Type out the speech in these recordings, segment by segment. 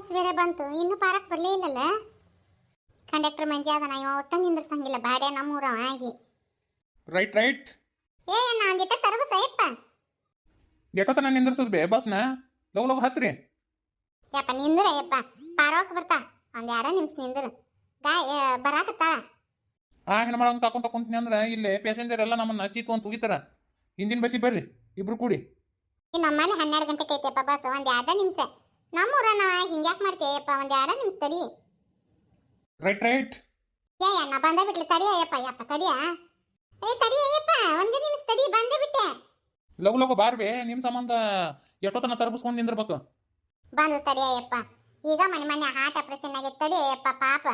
Bus ಬೇರೆ ಬಂತು. ಇನ್ನು ಪಾರಕ್ ಬರಲೇ ಇಲ್ಲಲ್ಲ? ಕಂಡಕ್ಟರ್ ಮಂಜಿ ಅದನ. ಇವ ಒಟ್ಟ ನಿಂದ್ರಸಂಗಿಲ್ಲ. ಬಾಡ್ಯ ನಮ್ಮೂರ ಆಗಿ. ರೈಟ್ ರೈಟ್ ಏ ನಾಂದಿಟ್ಟ ತರಬಸ ಯಪ್ಪ ಎಷ್ಟೊತ್ತನ ನಿಂದ್ರಸೋದು ಬೇ? ಬಸ್ನ? ಲೋಗ ಲೋಗ ಹತ್ರಿ. ಯಪ್ಪ ನಿಂದ್ರ ಯಪ್ಪ. ಪಾರೋಕ್ ಬರ್ತಾ. ಒಂದ್ ಎರಡ ನಿಮಿಷ ನಿಂದ್ರ. ಗಾಯ ಬರಾಕತ್ತಾಳ ಆ ಹೆಣ್ಮಳಂಗ್ ಕಾಕೊಂತ ಕುಂತೀನಿ ಅಂದ್ರೆ ಇಲ್ಲೇ ಪ್ಯಾಸೆಂಜರ್ ಎಲ್ಲ ನಮ್ಮನ್ನ ಚೀತು ಅಂತ ಉಗಿತಾರ. ಹಿಂದಿನ ಬಸ್ಸಿಗೆ ಬರ್ರಿ. ಇಬ್ರು ಕೂಡಿ. ಈ ನಮ್ಮಲ್ಲಿ ಹನ್ನೆರಡು ಗಂಟೆಗೆ ಐತೆಪ್ಪ ಬಸ್. ಒಂದ್ ಎರಡ ನಿಮಿಷ. ನಮ್ಮೂರ ನಾವ ಹಿಂಗ್ಯಾಕ್ ಮಾಡ್ತೀಯಪ್ಪ ಒಂದ್ ಎರಡ ನಿಮಿಷ ತಡಿ. Right right. ಏ ಅಣ್ಣ ಬಂದೇ ಬಿಟ್ಲಿ ತಡಿಯ ಯಪ್ಪ ತಡಿಯ? ಏ ತಡಿಯ ಅಯ್ಯಪ್ಪ ಒಂದೇ ನಿಮಿಷ ತಡಿ ಬಂದೇ ಬಿಟ್ಟೆ. ಲಗು ಲಗು ಬಾರ್ಬಿ ನಿಮ್ ಸಂಬಂಧ ಎಷ್ಟೊತ್ತನ ತರಬಿಸ್ಕೊಂಡು ನಿಂದಿರ್ಬೇಕು? ಬಂದು ತಡಿಯಪ್ಪ ಈಗ ಮನೆ ಮನೆ ಹಾರ್ಟ್ ಆಪರೇಷನ್ ಆಗಿ ತಡಿಯಪ್ಪ ಪಾಪ.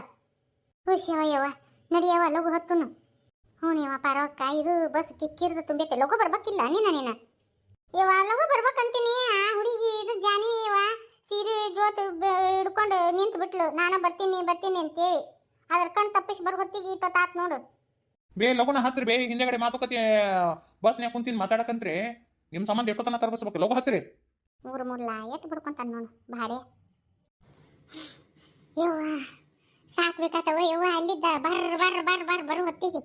ಖುಷಿಯವ ಯವ್ವ ನಡಿಯವ ಲಘು ಹತ್ತುನು. ಹ್ಞೂ ನೀವ ಪರವಕ್ಕ ಇದು ಬಸ್ ಕಿಕ್ಕಿರ್ದು ತುಂಬೈತೆ. ಲಘು ಬರ್ಬೇಕಿಲ್ಲ ನೀನ ನೀನ? ಇವ ಲಘು ಬರ್ಬೇಕಂತೀನಿ ಆ ಹುಡುಗಿ ಇದು ಜಾನಿ ಇವ ಸೀರೆ ಜೋತು ಹಿಡ್ಕೊಂಡು ನಿಂತು ಬಿಟ್ಲು. ನಾನು ಬರ್ತೀನಿ ಬರ್ತೀನಿ ಅಂತೇಳಿ. ಅದ್ರ ಕಣ್ ತಪ್ಪಿಸಿ ಬರ್ ಹೊತ್ತಿಗೆ ಇಟ್ಟೊತ್ತಾತ್ ನೋಡು. ಬೇ ಲಗುನ ಹತ್ರಿ ಬೇ ಹಿಂದೆಗಡೆ ಮಾತುಕತೆ ಬಸ್ನ್ಯಾಗ ಕುಂತಿನ ಮಾತಾಡಕಂತ್ರಿ ನಿಮ್ಮ ಸಂಬಂಧ ಎಷ್ಟು ತನ ತರಬಸ್ಬೇಕು? ಲಗು ಹತ್ರಿ ಮೂರು ಮೂರು ಎಟ್ಟು ಬಿಡ್ಕೊಂತ ನೋಡು ಭಾಡೆ ಯವ್ವ ಸಾಕ್ಬೇಕಾತವ ಯವ್ವ ಅಲ್ಲಿದ್ದ. ಬರ್ ಬರ್ ಬರ್ ಬರ್ ಬರ್ ಹೊತ್ತಿಗೆ.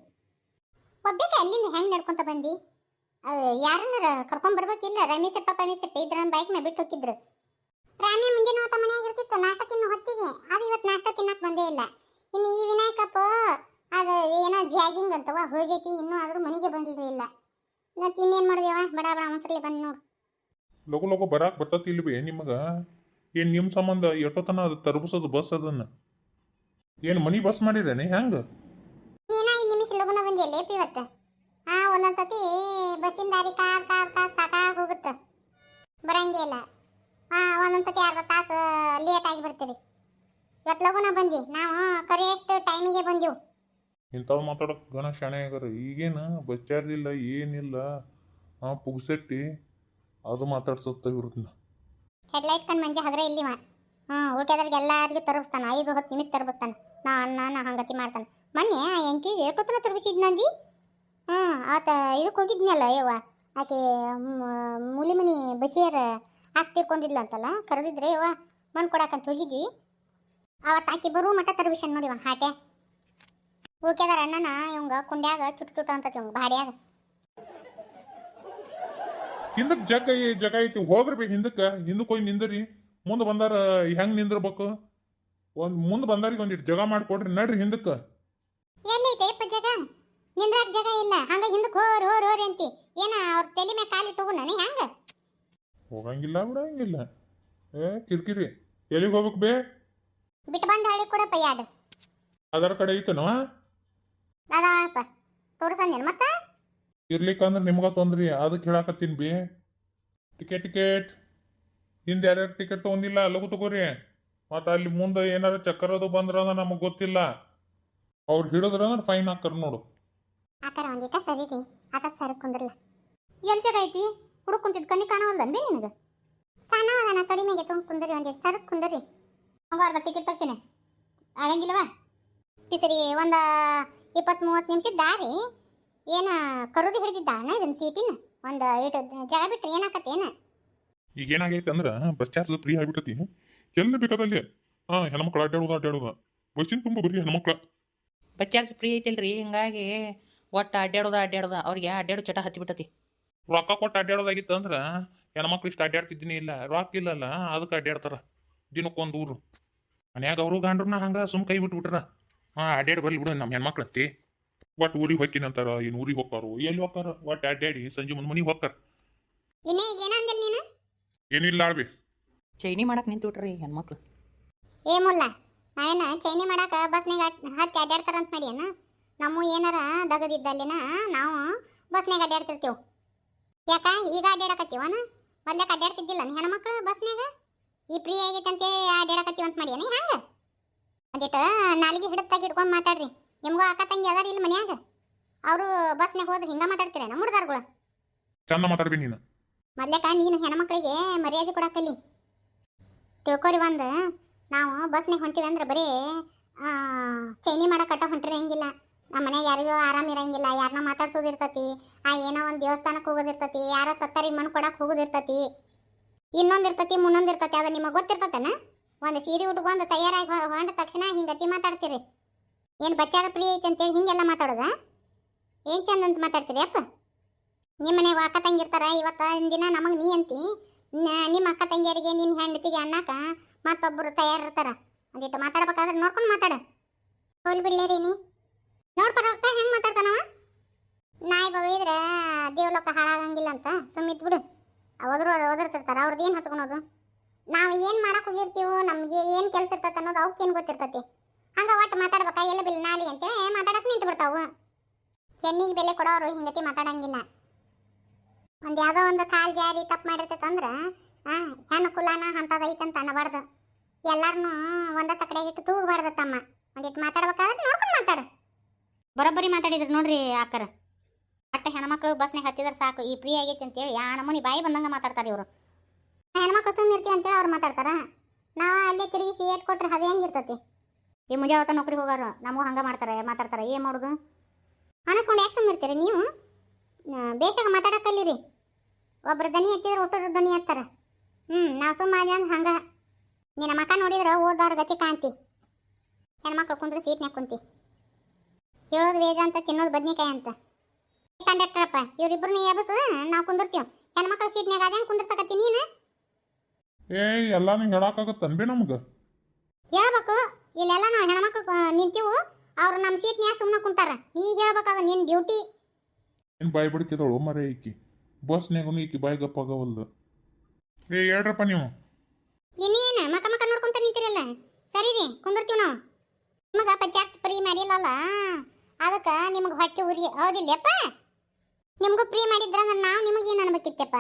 ಒಬ್ಬಕ್ಕೆ ಅಲ್ಲಿಂದ ಹೆಂಗ್ ನಡ್ಕೊಂತ ಬಂದಿ? ಯಾರನ್ನ ಕರ್ಕೊಂಡ್ ಬರ್ಬೇಕಿಲ್ಲ ರಮೇಶಪ್ಪ ಪಮೇಶಪ್ಪ ಇದ್ರ ಬೈಕ್ ಮೇಲೆ ಬಿಟ್ಟು ಹೋಗಿದ್ರು ರಾಮಿ ಮುಂಜಾನೆ ಹೊತ್ತ ಮನೆಯಾಗ ಇರ್ತಿತ್ತು ನಾಷ್ಟ ತಿನ್ನೋ ಹೊತ್ತಿಗೆ. ಅದು ಇವತ್ತು ನಾಷ್ಟ ತಿನ್ನಕ್ ಬಂದೇ ಇಲ್ಲ. ಇನ್ನು ಈ ವಿನಾಯಕಪ್ಪ ಅದು ಏನೋ ಜಾಗಿಂಗ್ ಅಂತವ ಹೋಗೈತಿ ಇನ್ನೂ ಆದ್ರೂ ಮನೆಗೆ ಬಂದಿದ್ದೇ ಇಲ್ಲ. ಮತ್ತೆ ಇನ್ನೇನ್ ಮಾಡಿದೆವ? ಬಡ ಬಡ ಒಂದ್ಸಲಿ ಬಂದು ನೋಡು. ಲಗು ಲಗು ಬರಾಕ್ ಬರ್ತತಿ ಬಿ ನಿಮಗೆ? ಏನು ನಿಮ್ಮ ಸಂಬಂಧ ಎಷ್ಟೊತ್ತನ ಅದು ತರ್ಬಿಸೋದು ಬಸ್ ಅದನ್ನ? ಏನು ಮನಿ ಬಸ್ ಮಾಡಿರೇನೆ ಹೆಂಗೆ? ನೀನ ಐದು ನಿಮಿಷ ಲಗುನ ಬಂದಿ ಲೇಪ್ ಇವತ್ತು? ಆ ಒಂದೊಂದ್ಸತಿ ಬಸ್ಸಿನ ದಾರಿ ಕಾರ್ ಕಾರ್ ಕಾರ್ ಸಾಕಾಗಿ ಹೋಗುತ್ತೆ. ಬರಂಗೇ ಇಲ್ಲ. ಆ ಒಂದೊಂದ್ಸತಿ ಅರ್ಧ ತಾಸು ಲೇಟ್ ಆಗಿ ಬರ್ತೀರಿ. ಇವತ್ತು ಲಗುನ ಬಂದಿ ನಾವು ಕರೆಯಷ್ಟು ಟೈಮಿಗೆ ಬಂದೆವು ಇಂಥವ್ ಮಾತಾಡೋಕೆ ಗಣ ಶಾಣೆ ಆಗ್ಯಾರ ಈಗೇನ ಬಸ್ ಚಾರ್ಜ್ ಇಲ್ಲ ಏನಿಲ್ಲ ಹಾಂ ಪುಗ್ಸೆಟ್ಟಿ ಅದು ಮಾತಾಡ್ಸತ್ತ ಇವ್ರನ್ನ ಹೆಡ್ಲೈಟ್ ಕಣ್ ಮಂಜೆ ಹಗ್ರ ಇಲ್ಲಿ ಮಾ. ಹಾಂ ಉಳ್ಕೆದ್ರಿಗೆ ಎಲ್ಲರಿಗೂ ತರಬಿಸ್ತಾನೆ ಐದು ಹತ್ತು ನಿಮಿಷ ತರಬಿಸ್ತಾನೆ ನಾ ಅನ್ನ ನಾ ಹಂಗತಿ ಮಾಡ್ತಾನೆ. ಮೊನ್ನೆ ಆ ಎಂಕಿಗೆ ಎಷ್ಟೊತ್ತನ ತರಬಿಸಿದ್ ನಂದಿ. ಹಾಂ ಆತ ಇದಕ್ಕೆ ಹೋಗಿದ್ನಲ್ಲ ಯವ್ವ. ಆಕೆ ಮೂಲಿಮನಿ ಬಸಿಯರ ಹಾಕ್ತಿರ್ಕೊಂಡಿದ್ಲ ಅಂತಲ್ಲ? ಕರೆದಿದ್ರೆ ಯವ್ವ ಮನ್ ಕೊಡಕಂತ ಹೋಗಿದ್ವಿ. ಅವತ್ತು ಬರು ಬರುವ ಮಟ್ಟ ತರ್ಬಿಷನ್ ನೋಡಿವ ಹಾಟೆ. ಉಳ್ಕೆದಾರ ಅಣ್ಣನ ಇವಂಗ ಕುಂಡ್ಯಾಗ ಚುಟ್ ಚುಟ ಅಂತ ಇವಂಗ ಬಾಡ್ಯಾಗ. ಹಿಂದಕ್ ಜಗ ಐ- ಜಗ ಐತಿ ಹೋಗ್ರಿ ಬಿ ಹಿಂದಕ್ಕ ಹಿಂದಕ್ಕೆ ಹೋಗಿ ನಿಂದ್ರಿ. ಮುಂದೆ ಬಂದಾರ ಹೆಂಗ್ ನಿಂದಿರ್ಬೇಕು? ಒಂದ್ ಮುಂದೆ ಬಂದಾರಿಗೆ ಒಂದಿಟ್ಟು ಜಗ ಮಾಡ್ಕೊಡ್ರಿ ನಡ್ರಿ ಹಿಂದಕ್ಕ. ಎಲ್ಲೈತೆ ಯಪ್ಪ ಜಾಗ? ನಿಂದ್ರಾಕ್ ಜಾಗ ಇಲ್ಲ. ಹಂಗ ಹಿಂದಕ್ಕೆ ಹೋರ್ ಹೋರ್ ಹೋರಿ ಅಂತಿ. ಏನ ಅವ್ರ ತಲೆ ಮ್ಯಾಗ ಕಾಲಿಟ್ಟು ಹೋಗು ನನಗೆ ಹಂಗ? ಹೋಗಂಗಿಲ್ಲ ಬಿಡಂಗಿಲ್ಲ ಏ ಕಿರಿಕಿರಿ ಎಲ್ಲಿಗೆ ಹೋಗ್ಬೇಕು ಬೇ? ಬಿಟ್ಟು ಬಂದು ಹಳ್ಳಿ ಕೊಡಪ್ಪ ಪಯ್ಯಾಡು ಆಧಾರ್ ಕಾರ್ಡ್ ಐತನವ ಅದಾವಪ್ಪ ತೋರ್ಸಂದೇನು ಮತ್ತೆ? ಇರ್ಲಿಕ್ಕಂದ್ರೆ ನಿಮ್ಗ ತೊಂದ್ರಿ ಅದಕ್ಕೆ ಹೇಳಾಕತ್ತೀನಿ ಬಿ. ಟಿಕೆಟ್ ಟಿಕೆಟ್ ಹಿಂದೆ ಯಾರ್ಯಾರು ಟಿಕೆಟ್ ತೊಗೊಂಡಿಲ್ಲ ಲಘು ತಗೋರಿ. ಮತ್ತು ಅಲ್ಲಿ ಮುಂದೆ ಏನಾರ ಚಕ್ಕರ್ ಅದು ಬಂದ್ರ ಅಂದ್ರೆ ನಮಗೆ ಗೊತ್ತಿಲ್ಲ. ಅವ್ರು ಹಿಡಿದ್ರ ಅಂದ್ರೆ ಫೈನ್ ಹಾಕರ್ ನೋಡು. ಆತರ ಒಂದಿಟ ಸರಿ ರೀ ಆತ ಸರಿ ಕುಂದ್ರಲ್ಲ. ಎಲ್ಲಿ ಜಾಗ ಐತಿ ಹುಡುಕ್ ಕುಂತಿದ್ ಕಣ್ಣಿ ಕಾಣವಲ್ದನ್ರಿ ನಿನಗೆ? ಸಣ್ಣವನ ಕಡಿಮೆಗೆ ತುಂಬ ಕುಂದರಿ ಒಂದೇ ಸರಕ್ ಕುಂದರಿ. ಹಂಗ ಅರ್ಧ ಟಿಕೆಟ್ ತಕ್ಷಣ ಆಗಂಗಿಲ್ಲವಾ? ಸರಿ ಒಂದ ಇಪ್ಪತ್ತು ಮೂವತ್ತು ನಿಮಿಷದ ದಾರಿ ಏನ ಕರುದು ಅಣ್ಣ ಇದನ್ನ ಸೀಟಿನ? ಒಂದು ಇಟ್ಟು ಜಾಗ ಬಿಟ್ರೆ ಏನಾಕತ್ತೇನ ಈಗ ಏನಾಗೈತೆ ಅಂದ್ರ ಬಸ್ ಚಾರ್ಜ್ ಫ್ರೀ ಆಗ್ಬಿಟ್ಟತಿ. ಎಲ್ಲಿ ಬೇಕಾದಲ್ಲಿ ಹಾಂ ಹೆಣ್ಮಕ್ಳು ಅಡ್ಡಾಡೋದು ಅಡ್ಡಾಡೋದು ಬಸ್ಸಿನ ತುಂಬ ಬರೀ ಹೆಣ್ಮಕ್ಳ. ಬಸ್ ಚಾರ್ಜ್ ಫ್ರೀ ಐತಿಲ್ರಿ ಹಿಂಗಾಗಿ ಒಟ್ಟು ಅಡ್ಡಾಡೋದ ಅಡ್ಡಾಡುದ ಅವ್ರಿಗೆ ಅಡ್ಡಾಡೋ ಚಟ ಹತ್ತಿಬಿಟ್ಟತಿ ರೊಕ್ಕ ಕೊಟ್ಟು ಅಡ್ಡಾಡೋದಾಗಿತ್ತು ಅಂದ್ರೆ ಹೆಣ್ಮಕ್ಳು ಇಷ್ಟು ಅಡ್ಡಾಡ್ತಿದ್ದೀನಿ ಇಲ್ಲ ರೊಕ್ಕ ಇಲ್ಲಲ್ಲ ಅದಕ್ಕೆ ಅಡ್ಡಾಡ್ತಾರ ದಿನಕ್ಕೊಂದು ಊರು. ಮನ್ಯಾಗ ಅವರು ಗಂಡ್ರನ್ನ ಹಂಗೆ ಸುಮ್ ಕೈ ಬಿಟ್ಬಿಟ್ರ. ಹಾಂ ಅಡ್ಡಾಡಿ ಬರ್ಲಿ ಬಿಡು ನಮ್ಮ ಹೆಣ್ಮಕ್ಳಂತಿ ಒಟ್ಟು ಊರಿಗೆ ಹೋಗ್ತೀನಿ ಅಂತಾರ ಏನು ಊರಿಗೆ ಹೋಗ್ತಾರು ಎಲ್ಲಿ ಹೋಗ್ತಾರ ಒಟ್ಟು ಅಡ್ಡಾಡಿ ಸಂಜೆ ಮುಂದೆ ಮನೆಗೆ ಹೋಗ್ತಾರ ಏನಿಲ್ಲ ಆಳ್ಬಿ ಚೈನಿ ಮಾಡಕ್ಕೆ ನಿಂತುಬಿಟ್ರಿ ಹೆಣ್ಮಕ್ಳು. ಏ ಮುಲ್ಲ ನಾವೇನ ಚೈನಿ ಮಾಡಾಕ ಬಸ್ನಾಗ ಹತ್ತಿ ಅಡ್ಡಾಡ್ತಾರಂತ ಮಾಡ್ಯಾನ? ನಮ್ಮ ಏನಾರ ದಗದಿದ್ದಲ್ಲಿನ ನಾವು ಬಸ್ನಾಗ ಅಡ್ಡಾಡ್ತಿರ್ತೇವ್ ಯಾಕ? ಈಗ ಅಡ್ಡಾಡಕತ್ತೀವನ ಮೊದ್ಲಕ್ಕೆ ಅಡ್ಡಾಡ್ತಿದ್ದಿಲ್ಲ ಹೆಣ್ಮಕ್ಳು ಬಸ್ನಾಗ ಈ ಫ್ರೀ ಆಗೈತೆ ಅಂತೇಳಿ ಅಡ್ಡಾಡಕತ್ತೀವಿ ಅಂತ ಮಾಡ್ಯಾನ? ಹಂಗ? ಒಂದಿಟ್ಟು ನಾಲಿಗೆ ಹಿಡತ್ತಾಗಿ ಹಿಡ್ಕೊಂಡು ಮಾತಾಡ್ರಿ. ನಿಮ್ಗೂ ಅಕ್ಕ ತಂಗಿ ಅದಾರ ಇಲ್ಲಿ ಮನ್ಯಾಗ? ಅವರು ಬಸ್ನಾಗ ಹೋದ್ರೆ ಹಿಂಗ ಮಾತಾಡ್ತೀರ ನಮ್ಮ ಹುಡುಗಾರ್ಗಳು ಚಂದ ಮಾತಾಡ್ಬಿ ನೀನು. ಮೊದ್ಲಕ್ಕ ನೀನು ಹೆಣ್ಮಕ್ಳಿಗೆ ಮರ್ಯಾದೆ ಕೊಡಕಲ್ಲಿ. ತಿಳ್ಕೊರಿ ಒಂದು. ನಾವು ಬಸ್ನಾಗ ಹೊಂಟಿವಿ ಅಂದ್ರೆ ಬರೀ ಚೈನಿ ಮಾಡಕಟ್ಟ ಹೊಂಟ್ರೆ ಹಂಗಿಲ್ಲ. ನಮ್ಮ ಮನೆಗೆ ಯಾರಿಗೂ ಆರಾಮ ಇರಂಗಿಲ್ಲ ಯಾರನ್ನ ಮಾತಾಡ್ಸೋದಿರ್ತತಿ ಆ ಏನೋ ಒಂದು ದೇವಸ್ಥಾನಕ್ಕೆ ಹೋಗೋದಿರ್ತತಿ ಯಾರೋ ಸತ್ತರಿಗೆ ಮಣ್ಣು ಕೊಡಕ್ಕೆ ಹೋಗೋದಿರ್ತತಿ ಇನ್ನೊಂದು ಮುನ್ನೊಂದಿರ್ತತಿ ಅದು ನಿಮಗೆ ಗೊತ್ತಿರ್ತತನ? ಒಂದು ಸೀರೆ ಉಟ್ಕೊಂಡು ತಯಾರಾಗಿ ಹೊಂಡ ತಕ್ಷಣ ಹಿಂಗತಿ ಮಾತಾಡ್ತೀರಿ. ಏನು ಬಚ್ಚಾಗ ಪ್ರಿಯ ಐತೆ ಅಂತೇಳಿ ಹಿಂಗೆಲ್ಲ ಮಾತಾಡೋದ? ಏನು ಚಂದ ಅಂತ ಮಾತಾಡ್ತೀರಿ ಅಪ್ಪ? ನಿಮ್ಮ ಮನೆಗೆ ಅಕ್ಕ ತಂಗಿರ್ತಾರ ಇವತ್ತಿನ ದಿನ ನಮಗೆ ನೀ ಅಂತಿ. ನಿಮ್ಮ ಅಕ್ಕ ತಂಗಿಯರಿಗೆ ನಿನ್ನ ಹೆಂಡತಿಗೆ ಅನ್ನಕ ಮತ್ತೊಬ್ಬರು ತಯಾರಿರ್ತಾರ. ಒಂದಿಟ್ಟು ಮಾತಾಡ್ಬೇಕಾದ್ರೆ ನೋಡ್ಕೊಂಡು ಮಾತಾಡ. ಹೋಲ್ ಬಿಡ್ಲೇರಿ ನೀ. ನೋಡ್ಪಡಕ್ಕ ಹೆಂಗೆ ಮಾತಾಡ್ತಾನವ? ನಾಯಿ ಬಗಳಿದ್ರೆ ದೇವ್ಲೋಕ ಹಾಳಾಗಂಗಿಲ್ಲ ಅಂತ ಸುಮ್ಮಿತ್ ಬಿಡು. ಹೋದ್ರು ಓದಿರ್ತಿರ್ತಾರ ಅವ್ರದ್ದು ಏನು ಹಸ್ಕೊಳೋದು ನಾವು ಏನು ಮಾಡಕ್ಕೆ ಹೋಗಿರ್ತೀವೋ, ನಮಗೆ ಏನು ಕೆಲಸ ಇರ್ತೈತೆ ಅನ್ನೋದು ಅವಕ್ಕೇನು ಗೊತ್ತಿರ್ತೈತಿ? ಹಂಗೆ ಒಟ್ಟು ಮಾತಾಡ್ಬೇಕಾ, ಎಲ್ಲ ಬಿಲ್ ನಾಲಿ ಅಂತೇಳಿ ಮಾತಾಡಕ್ಕೆ ನಿಂತು ಬಿಡ್ತಾವು. ಹೆಣ್ಣಿಗೆ ಬೆಲೆ ಕೊಡೋರು ಹಿಂಗತಿ ಮಾತಾಡಂಗಿಲ್ಲ. ಒಂದು ಯಾವುದೋ ಒಂದು ಕಾಲು ಜಾರಿ ತಪ್ಪು ಮಾಡಿರ್ತೈತೆ ಅಂದ್ರೆ, ಆ, ಹೆಣ್ಣು ಕುಲಾನ ಅಂತದ ಐತಂತ ಅನ್ನಬಾರ್ದು. ಎಲ್ಲರನ್ನೂ ಒಂದ ಕಡೆ ಇಟ್ಟು ತೂಗಬಾರ್ದು ತಮ್ಮ. ಒಂದಿಟ್ಟು ಮಾತಾಡ್ಬೇಕಾದ್ರೆ ನೋಡ್ಕೊಂಡು ಮಾತಾಡು. ಬರೋಬ್ಬರಿ ಮಾತಾಡಿದ್ರು ನೋಡ್ರಿ ಆಕರ. ಅಟ್ಟ ಹೆಣ್ಮಕ್ಳು ಬಸ್ನಾಗ ಹತ್ತಿದ್ರೆ ಸಾಕು, ಈ ಫ್ರೀ ಆಗೈತಿ ಅಂತೇಳಿ ಯಾ ನಮೂನಿ ಬಾಯಿ ಬಂದಂಗ ಮಾತಾಡ್ತಾರೆ ಇವರು. ಹೆಣ್ಮಕ್ಳು ಸುಮ್ಮನೆ ಇರ್ತೀವಿ ಅಂತೇಳಿ ಅವ್ರು ಮಾತಾಡ್ತಾರ. ನಾವು ಅಲ್ಲೇ ತಿರುಗಿ ಏಟ್ ಕೊಟ್ರೆ ಅದು ಹೆಂಗಿರ್ತತಿ ಈ ಮುಂಜಾವತ್ತ ನೌಕರಿ ಹೋಗೋರು ನಮಗೂ ಹಂಗೆ ಮಾಡ್ತಾರೆ, ಮಾತಾಡ್ತಾರೆ, ಏನು ಮಾಡೋದು? ಅನಿಸ್ಕೊಂಡು ಯಾಕೆ ಸುಮ್ಮನೆ ಇರ್ತೀರಿ ನೀವು? ಬೇಸಾಗ ಮಾತಾಡಕ್ ಒಬ್ಬರು ಒಬ್ರು ದನಿ ಎತ್ತಿದ್ರೆ ಒಟ್ಟರು ದನಿ ಎತ್ತಾರ. ಹ್ಞೂ ನಾವು ಸುಮ್ಮ ಅಂದ್ರೆ ಹಂಗೆ. ನಿನ್ನ ಮಕ್ಕ ನೋಡಿದ್ರೆ ಓದಾರ ಗತಿ ಕಾಣ್ತಿ. ಹೆಣ್ಮಕ್ಳು ಕುಂದ್ರೆ ಸೀಟ್ನ್ಯಾಗ ಕುಂತಿ. ಹೇಳೋದು ವೇಗ ಅಂತ ತಿನ್ನೋದು ಬದ್ನಿಕಾಯಿ ಅಂತ. ಕಂಡಕ್ಟರಪ್ಪ ನೀ ಎಬಸ್ ನಾವು ಕುಂದಿರ್ತೀವಿ. ಹೆಣ್ಮಕ್ಳ ಸೀಟ್ನ್ಯಾಗ ಅದೇ ಕುಂದಿರ್ಸಕತ್ತಿ ನೀನು? ಏ ಎಲ್ಲಾನು ಹೇಳಕ್ಕಾಗತ್ತನ್ಬಿ ನಮ್ಗೆ? ಹೇಳ್ಬೇಕು. ಇಲ್ಲೆಲ್ಲ ನಾವು ಹೆಣ್ಮಕ್ಳು ನಿಂತೀವು ಅವ್ರು ನಮ್ಮ ಸೀಟ್ನ್ಯಾಗ ಸುಮ್ಮನೆ ಕುಂತಾರ. ನೀ ಹೇಳ್ಬೇಕಾಗ ನಿನ್ ಡ್ಯೂಟಿ ಏನು ಬಾಯಿ ಬಿಡ್ಕಿದಳು ಮರೆ ಈಕಿ? ಬಸ್ನ್ಯಾಗೂ ಈಕಿ ಬಾಯಿ ಗಪ್ಪಾಗವಲ್ದು ಏ ಹೇಳ್ರಪ್ಪ ನೀವು. ಇನ್ನೇನು ಮಕ ಮಕ ನೋಡ್ಕೊಂತ ನಿಂತಿರಲ್ಲ? ಸರಿ ರೀ ಕುಂದಿರ್ತೀವಿ ನಾವು. ನಿಮಗೆ ಪಚಾಸ್ ಫ್ರೀ ಮಾಡಿಲ್ಲಲ್ಲ? ಅದಕ್ಕೆ ನಿಮಗೆ ಹೊಟ್ಟೆ ಉರಿ ಹೌದಿಲ್ಲಪ್ಪ ನಿಮಗೂ ಫ್ರೀ ಮಾಡಿದ್ರಂದ್ರೆ ನಾವು ನಿಮಗೇನು ಅನ್ಬೇಕಿತ್ತಪ್ಪ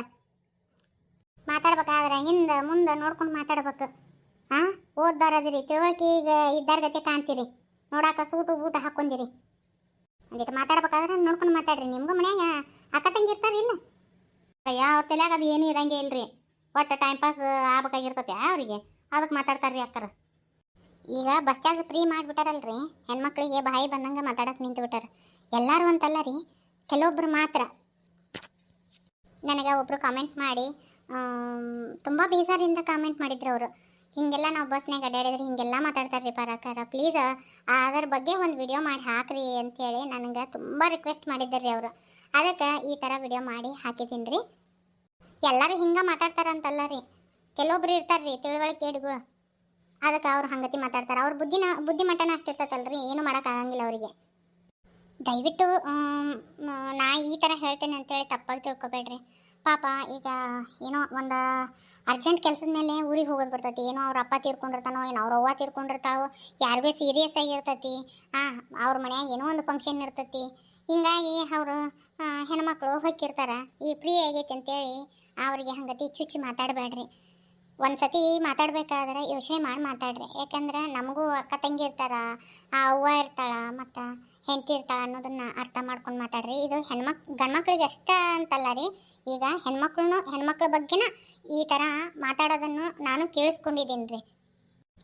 ಮಾತಾಡ್ಬೇಕಾದ್ರೆ ಹಿಂದೆ ಮುಂದೆ ನೋಡ್ಕೊಂಡು ಮಾತಾಡ್ಬೇಕು. ಹಾಂ ಓದ್ದಾರದಿರಿ, ತಿಳುವಳಿಕೆ ಈಗ ಇದ್ದಾರ ಗತೆ ಕಾಣ್ತೀರಿ. ನೋಡಾಕ ಸೂಟು ಬೂಟ ಹಾಕೊಂಡಿರಿ ಅದಕ್ಕೆ ಮಾತಾಡ್ಬೇಕಾದ್ರೆ ನೋಡ್ಕೊಂಡು ಮಾತಾಡ್ರಿ. ನಿಮ್ಗೂ ಮನ್ಯಾಗ ಅಕ್ಕ ತಂಗಿ ಇರ್ತಾರಿಲ್ಲ ಯಾವ ತಲೆಯಾಗ ಅದು ಏನೂ ಇರಂಗೆ ಇಲ್ರಿ. ಒಟ್ಟು ಟೈಮ್ ಪಾಸ್ ಆಗ್ಬೇಕಾಗಿರ್ತೈತೆ ಅವರಿಗೆ? ಅದಕ್ಕೆ ಮಾತಾಡ್ತಾರ್ರಿ ಅಕ್ಕರ. ಈಗ ಬಸ್ ಚಾರ್ಜ್ ಫ್ರೀ ಮಾಡಿಬಿಟ್ಟಾರಲ್ರಿ. ಹೆಣ್ಮಕ್ಳಿಗೆ ಬಾಯಿ ಬಂದಂಗೆ ಮಾತಾಡಕ್ಕೆ ನಿಂತು ಬಿಟ್ಟಾರ ಎಲ್ಲರೂ ಅಂತಲ್ಲ ರೀ, ಕೆಲವೊಬ್ರು ಮಾತ್ರ. ನನಗೆ ಒಬ್ಬರು ಕಾಮೆಂಟ್ ಮಾಡಿ ತುಂಬ ಬೇಜಾರಿಂದ ಕಾಮೆಂಟ್ ಮಾಡಿದ್ರು ಅವರು. ಹೀಗೆಲ್ಲ ನಾವು ಬಸ್ನಾಗ ಅಡ್ಡಾಡಿದ್ರೆ ಹೀಗೆಲ್ಲ ಮಾತಾಡ್ತಾರೆ ರೀ ಪರಾಕಾರ. ಪ್ಲೀಸ್ ಅದರ ಬಗ್ಗೆ ಒಂದು ವಿಡಿಯೋ ಮಾಡಿ ಹಾಕ್ರಿ ಅಂತೇಳಿ ನನಗೆ ತುಂಬ ರಿಕ್ವೆಸ್ಟ್ ಮಾಡಿದ್ದಾರೆ ರೀ ಅವರು. ಅದಕ್ಕೆ ಈ ಥರ ವಿಡಿಯೋ ಮಾಡಿ ಹಾಕಿದ್ದೀನಿ ರೀ ಎಲ್ಲರೂ ಹಿಂಗೆ ಮಾತಾಡ್ತಾರಂತಲ್ಲ ರೀ. ಕೆಲವೊಬ್ರು ಇರ್ತಾರೆ ರೀ ತಿಳುವಳಿಕೆ ಅದಕ್ಕೆ ಅವ್ರು ಹಂಗತಿ ಮಾತಾಡ್ತಾರೆ. ಅವ್ರ ಬುದ್ಧಿನ ಬುದ್ಧಿಮಟ್ಟನ ಅಷ್ಟು ಇರ್ತೈತಲ್ರಿ, ಏನು ಮಾಡೋಕ್ಕಾಗಂಗಿಲ್ಲ ಅವರಿಗೆ. ದಯವಿಟ್ಟು ನಾ ಈ ಥರ ಹೇಳ್ತೇನೆ ಅಂತೇಳಿ ತಪ್ಪಾಗಿ ತಿಳ್ಕೊಬೇಡ್ರಿ. ಪಾಪ, ಈಗ ಏನೋ ಒಂದು ಅರ್ಜೆಂಟ್ ಕೆಲಸದ ಮೇಲೆ ಊರಿಗೆ ಹೋಗೋದು ಬರ್ತೈತಿ. ಏನೋ ಅವ್ರ ಅಪ್ಪ ತೀರ್ಕೊಂಡಿರ್ತಾನೋ, ಏನೋ ಅವ್ರ ಅವ್ವ ತೀರ್ಕೊಂಡಿರ್ತಾವೋ ಯಾರು ಭೀ ಸೀರಿಯಸ್ ಆಗಿರ್ತೈತಿ ಹಾಂ ಅವ್ರ ಮನ್ಯಾಗ ಏನೋ ಒಂದು ಫಂಕ್ಷನ್ ಇರ್ತೈತಿ. ಹಿಂಗಾಗಿ ಅವರು ಹೆಣ್ಮಕ್ಳು ಹೊಕ್ಕಿರ್ತಾರೆ. ಈ ಫ್ರೀ ಆಗೈತೆ ಅಂತೇಳಿ ಅವ್ರಿಗೆ ಹಂಗತಿ ಚುಚ್ಚಿ ಮಾತಾಡಬೇಡ್ರಿ. ಒಂದು ಸತಿ ಮಾತಾಡ್ಬೇಕಾದ್ರೆ ಯೋಚನೆ ಮಾಡಿ ಮಾತಾಡ್ರಿ. ಯಾಕಂದ್ರೆ ನಮಗೂ ಅಕ್ಕ ತಂಗಿ ಇರ್ತಾರ, ಆ ಅವ್ವ ಇರ್ತಾಳ, ಮತ್ತು ಹೆಂಡತಿ ಇರ್ತಾಳ ಅನ್ನೋದನ್ನ ಅರ್ಥ ಮಾಡ್ಕೊಂಡು ಮಾತಾಡ್ರಿ. ಇದು ಹೆಣ್ಮಕ್, ಗಂಡ್ಮಕ್ಳಿಗೆ ಅಷ್ಟ ಅಂತಲ್ಲ ರೀ. ಈಗ ಹೆಣ್ಮಕ್ಳು ಹೆಣ್ಮಕ್ಳ ಬಗ್ಗೆನ ಈ ಥರ ಮಾತಾಡೋದನ್ನು ನಾನು ಕೇಳಿಸ್ಕೊಂಡಿದ್ದೀನಿ ರೀ.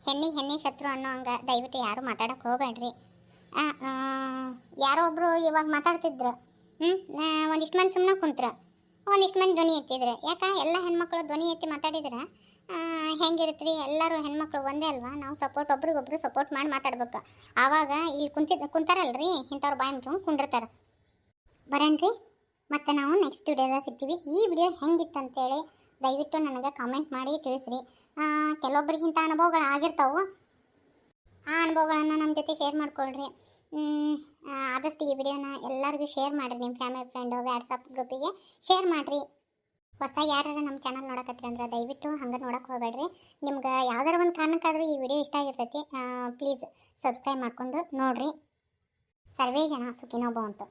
ಹೆಣ್ಣಿಗೆ ಹೆಣ್ಣಿ ಶತ್ರು ಅನ್ನೋ ಹಂಗೆ ದಯವಿಟ್ಟು ಯಾರು ಮಾತಾಡೋಕೆ ಹೋಗಬೇಡ್ರಿ. ಯಾರೋ ಒಬ್ಬರು ಇವಾಗ ಮಾತಾಡ್ತಿದ್ರು. ಹ್ಞೂ ಒಂದಿಷ್ಟು ಮಂದಿ ಸುಮ್ಮನೆ ಕುಂತ್ರ. ಒಂದಿಷ್ಟು ಮಂದಿ ಧ್ವನಿ ಎತ್ತಿದ್ರೆ. ಯಾಕೆ? ಎಲ್ಲ ಹೆಣ್ಮಕ್ಳು ಧ್ವನಿ ಎತ್ತಿ ಮಾತಾಡಿದ್ರೆ. ಹೆಂಗಿರುತ್ತೆ ರೀ ಎಲ್ಲರೂ ಹೆಣ್ಮಕ್ಳು ಒಂದೇ ಅಲ್ವಾ? ನಾವು ಸಪೋರ್ಟ್ ಒಬ್ರಿಗೊಬ್ರು ಸಪೋರ್ಟ್ ಮಾಡಿ ಮಾತಾಡ್ಬೇಕು. ಆವಾಗ ಇಲ್ಲಿ ಕುಂತಿದ್ ಕುಂತಾರಲ್ರಿ? ಇಂಥವ್ರು ಬಾಯಿ ಮುಚ್ಕೊಂಡು ಕುಂಡಿರ್ತಾರೆ. ಬರೇನ್ರಿ? ಮತ್ತು ನಾವು ನೆಕ್ಸ್ಟ್ ವಿಡಿಯೋದಾಗ ಸಿಗ್ತೀವಿ. ಈ ವಿಡಿಯೋ ಹೆಂಗಿತ್ತು ಅಂತೇಳಿ ದಯವಿಟ್ಟು ನನಗೆ ಕಾಮೆಂಟ್ ಮಾಡಿ ತಿಳಿಸ್ರಿ. ಕೆಲವೊಬ್ರಿಗೆ ಇಂಥ ಅನುಭವಗಳು ಆಗಿರ್ತಾವೆ. ಆ ಅನುಭವಗಳನ್ನು ನಮ್ಮ ಜೊತೆ ಶೇರ್ ಮಾಡ್ಕೊಳ್ರಿ. ಆದಷ್ಟು ಈ ವಿಡಿಯೋನ ಎಲ್ಲರಿಗೂ ಶೇರ್ ಮಾಡಿರಿ. ನಿಮ್ಮ ಫ್ಯಾಮಿಲಿ ಫ್ರೆಂಡು ವ್ಯಾಟ್ಸಪ್ ಗ್ರೂಪಿಗೆ ಶೇರ್ ಮಾಡಿರಿ. ಹೊಸ್ದಾಗಿ ಯಾರು ನಮ್ಮ ಚಾನಲ್ ನೋಡಕತ್ತೀರಿ ಅಂದ್ರೆ ದಯವಿಟ್ಟು ಹಂಗೆ ನೋಡಕ್ಕೆ ಹೋಗಬೇಡ್ರಿ. ನಿಮ್ಗೆ ಯಾವ್ದಾರ ಒಂದು ಕಾರಣಕ್ಕಾದರೂ ಈ ವಿಡಿಯೋ ಇಷ್ಟ ಆಗಿರ್ತೈತಿ ಪ್ಲೀಸ್ ಸಬ್ಸ್ಕ್ರೈಬ್ ಮಾಡಿಕೊಂಡು ನೋಡಿರಿ. ಸರ್ವೇ ಜನ ಸುಖಿನೋ ಭವಂತು.